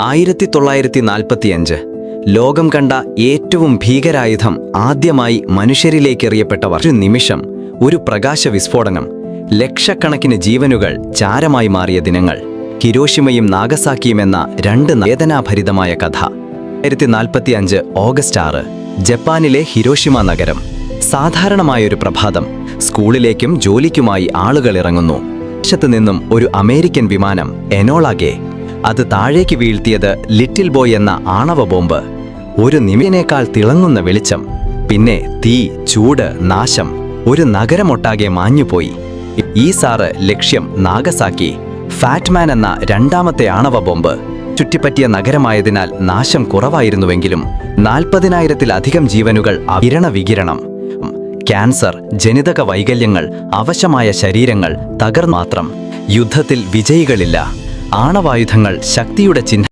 ആയിരത്തി തൊള്ളായിരത്തി നാൽപ്പത്തിയഞ്ച് ലോകം കണ്ട ഏറ്റവും ഭീകരായുധം ആദ്യമായി മനുഷ്യരിലേക്കെറിയപ്പെട്ടവർ. ഒരു നിമിഷം ഒരു പ്രകാശ വിസ്ഫോടനം ലക്ഷക്കണക്കിന് ജീവനുകൾ ചാരമായി മാറിയ ദിനങ്ങൾ. ഹിരോഷിമയും നാഗസാക്കിയും എന്ന രണ്ട് വേദനാഭരിതമായ കഥ. ആയിരത്തി നാൽപ്പത്തി അഞ്ച് ഓഗസ്റ്റ് ആറ് ജപ്പാനിലെ ഹിരോഷിമ നഗരം. സാധാരണമായൊരു പ്രഭാതം. സ്കൂളിലേക്കും ജോലിക്കുമായി ആളുകൾ ഇറങ്ങുന്നു. വശത്തു നിന്നും ഒരു അമേരിക്കൻ വിമാനം എനോളാഗെ അത് താഴേക്ക് വീഴ്ത്തിയത് ലിറ്റിൽ ബോയ് എന്ന ആണവ ബോംബ്. ഒരു നിമിനേക്കാൾ തിളങ്ങുന്ന വെളിച്ചം പിന്നെ തീ ചൂട് നാശം ഒരു നഗരമൊട്ടാകെ മാഞ്ഞുപോയി. ഈ സാറ് ലക്ഷ്യം നാഗസാക്കി ഫാറ്റ്മാൻ എന്ന രണ്ടാമത്തെ ആണവ ബോംബ്. ചുറ്റിപ്പറ്റിയ നഗരമായതിനാൽ നാശം കുറവായിരുന്നുവെങ്കിലും നാൽപ്പതിനായിരത്തിലധികം ജീവനുകൾ അവിരണ വികിരണം ക്യാൻസർ ജനിതക വൈകല്യങ്ങൾ അവശമായ ശരീരങ്ങൾ തകർന്നു മാത്രം. യുദ്ധത്തിൽ വിജയികളില്ല. ആണവായുധങ്ങൾ ശക്തിയുടെ ചിഹ്നം.